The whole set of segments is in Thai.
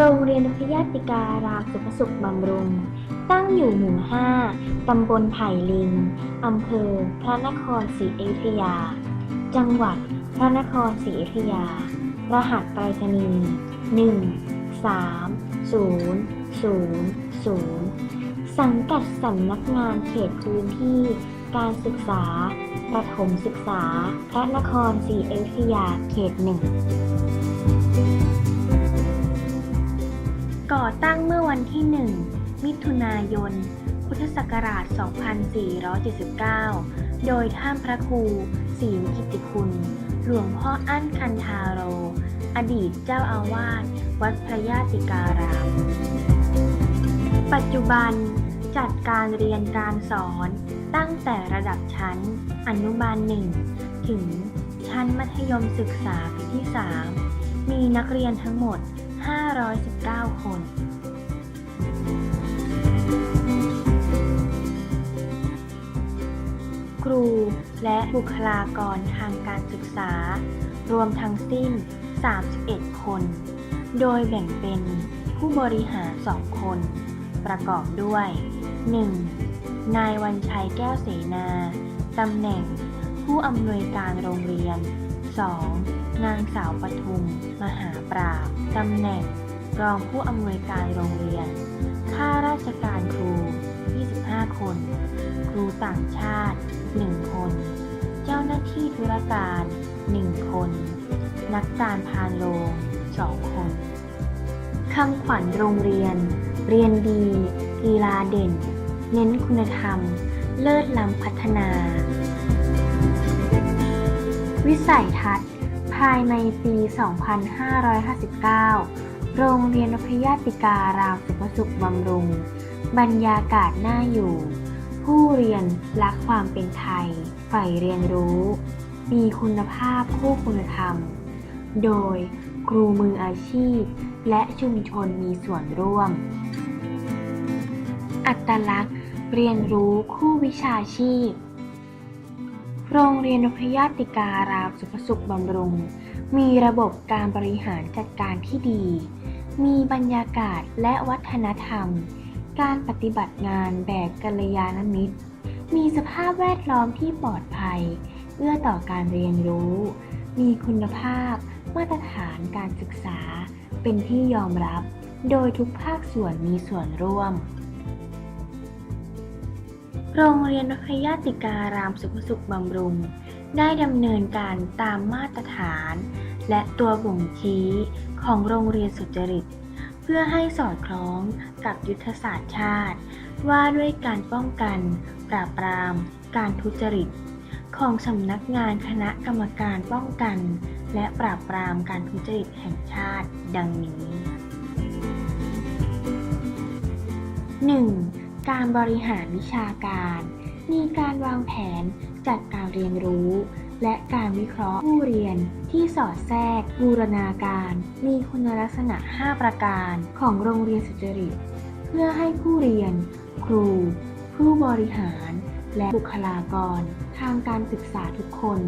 โรงเรียนพยาติการามสุภสุขบำรุง ตั้งอยู่หมู่ 5 ตำบลไผ่ลิง อำเภอ พระนครศรีอยุธยา จังหวัดพระนครศรีอยุธยา รหัสไปรษณีย์1 3 0 0 0 สังกัดสำนักงานเขตพื้นที่ การศึกษา ประถมศึกษา พระนครศรีอยุธยาเขตหนึ่ง ตั้งเมื่อวันที่ 1 มิถุนายน พุทธศักราช 2479 โดยท่านพระครูศรีกิติคุณ หลวงพ่ออั้นคันธาโร อดีตเจ้าอาวาสวัดพระยาติการาม ปัจจุบันจัดการเรียนการสอนตั้งแต่ระดับชั้น อนุบาล1ถึงชั้นมัธยมศึกษาปีที่ 3 มีนักเรียนทั้งหมด 519 คน ครูและบุคลากรทางการศึกษา รวมทั้งสิ้น 31 คน โดยแบ่งเป็นผู้บริหาร 2 คน ประกอบด้วย 1. นายวันชัยแก้วเสนา ตำแหน่ง ผู้อำนวยการโรงเรียน 2. นางสาวปทุม มหาปราบตำแหน่ง รองผู้อำนวยการโรงเรียน ข้าราชการครู 25 คน ครูต่างชาติ 1 คน เจ้าหน้าที่ธุรการ 1 คน นักการพานโรง2 คนคำขวัญโรงเรียน เรียนดี กีฬาเด่น เน้นคุณธรรม เลิศล้ำพัฒนา วิสัยทัศน์ ภายในปี 2559 โรงเรียนพยาติการามสุภสุขบำรุง บรรยากาศน่าอยู่ ผู้เรียนรักความเป็นไทย ใฝ่เรียนรู้ มีคุณภาพคู่คุณธรรม โดยครูมืออาชีพ และชุมชนมีส่วนร่วม อัตลักษณ์ เรียนรู้คู่วิชาชีพ โรงเรียนพยาติการามสุภสุขบำรุง มีระบบการบริหารจัดการที่ดี มีบรรยากาศและวัฒนธรรม การปฏิบัติงานแบบกัลยาณมิตร มีสภาพแวดล้อมที่ปลอดภัย เอื้อต่อการเรียนรู้ มีคุณภาพ มาตรฐานการศึกษา เป็นที่ยอมรับ โดยทุกภาคส่วนมีส่วนร่วม โรงเรียนพยาติการามสุขสุขบำรุง ได้ดำเนินการตามมาตรฐาน และตัวบ่งชี้ของโรงเรียนสุจริต เพื่อให้สอดคล้องกับยุทธศาสตร์ชาติ ว่าด้วยการป้องกัน ปราบปราม การทุจริต ของสำนักงานคณะกรรมการป้องกัน และปราบปรามการทุจริตแห่งชาติ ดังนี้ 1. การบริหารวิชาการ มีการวางแผนจัดการเรียนรู้ และการวิเคราะห์ผู้เรียนที่สอดแทรกบูรณาการ มีคุณลักษณะ 5 ประการของโรงเรียนสุจริต เพื่อให้ผู้เรียน ครู ผู้บริหาร และบุคลากร ทางการศึกษาทุกคน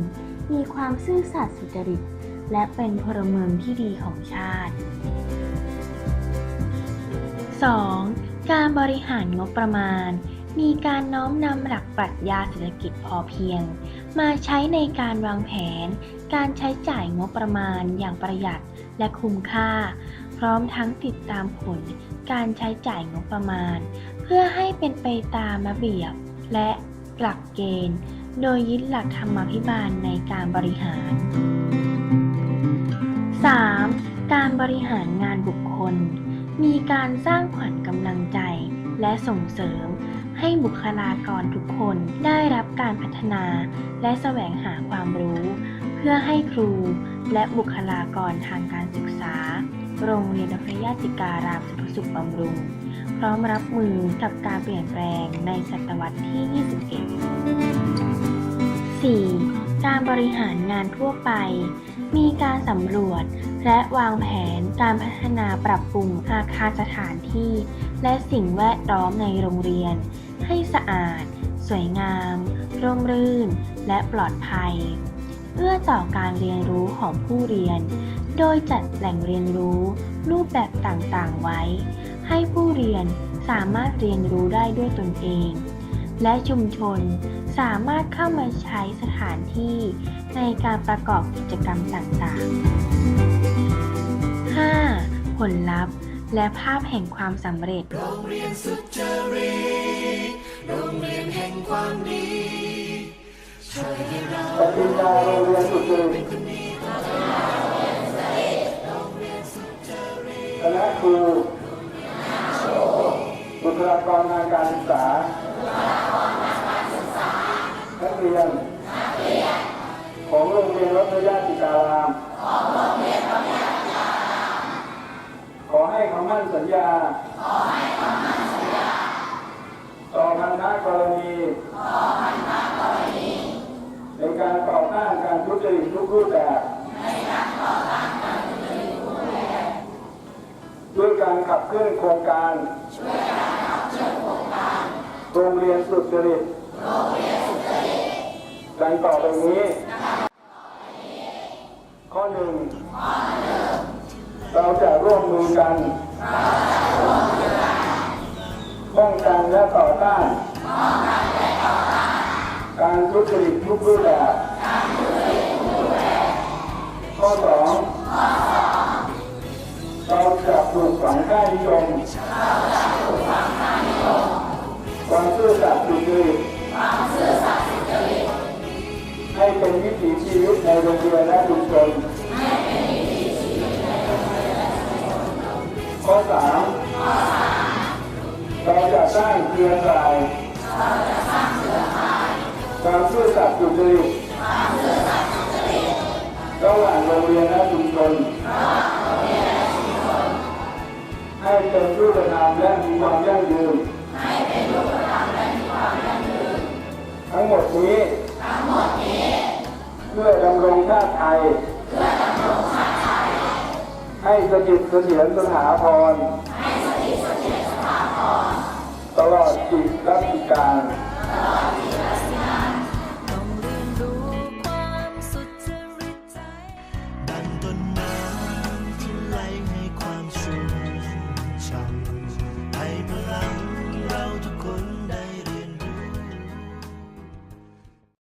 มีความซื่อสัตย์สุจริต และเป็นพลเมืองที่ดีของชาติ 2. การบริหารงบประมาณ มีการน้อมนำหลักปรัชญาเศรษฐกิจพอเพียง มาใช้ในการวางแผน การใช้จ่ายงบประมาณอย่างประหยัดและคุ้มค่า พร้อมทั้งติดตามผล การใช้จ่ายงบประมาณ เพื่อให้เป็นไปตามระเบียบ และหลักเกณฑ์ โดยยึดหลักธรรมาภิบาลในการบริหาร 3. การบริหารงานบุคคล มีการสร้างขวัญกำลังใจ และส่งเสริม ให้บุคลากรทุกคนได้รับการพัฒนา และแสวงหาความรู้ เพื่อให้ครู และบุคลากรทางการศึกษา โรงเรียนพระยาติการามสุขสุขบำรุง พร้อมรับมือกับการเปลี่ยนแปลงในศตวรรษที่ 21 4. การบริหารงานทั่วไป มีการสำรวจ และวางแผนการพัฒนาปรับปรุงอาคารสถานที่ และสิ่งแวดล้อมในโรงเรียน ให้สะอาด สวยงาม ร่มรื่น และปลอดภัย เอื้อต่อการเรียนรู้ของผู้เรียน โดยจัดแหล่งเรียนรู้รูปแบบต่างๆ ไว้ ให้ผู้เรียนสามารถเรียนรู้ได้ด้วยตนเอง และชุมชน สามารถเข้ามาใช้สถานที่ในการประกอบกิจกรรมต่างๆ 5. ผลลัพธ์และภาพแห่งความสำเร็จ โรงเรียนสุจริตโรงเรียนแห่งความดีช่วยให้เราปฏิญญาโรงเรียนสุจริตคณะครูบุคลากรทางการศึกษานัก เรียน ของโรงเรียนวัดพระยาติการามขอให้คำมั่นสัญญา ต่อพันธะกรณีในการต่อต้านการทุจริตทุกรูปแบบด้วยการขับเคลื่อนโครงการโรงเรียนสุจริต ดังต่อไปนี้ ข้อหนึ่งเราจะร่วมมือกัน ป้องกันและต่อต้าน การทุจริตทุกรูปแบบ เป็นวิถีชีวิตในโรงเรียนและชุมชนข้อสามเราจะสร้างเครือข่ายความซื่อสัตย์สุจริตระหว่างโรงเรียนและชุมชนให้เป็นรูปธรรมและมีความยั่งยืนทั้งหมดนี้เพื่อดำรงชาติไท ย ให้สถิตเสถียรสถาพร ตลอดจิตรัชการ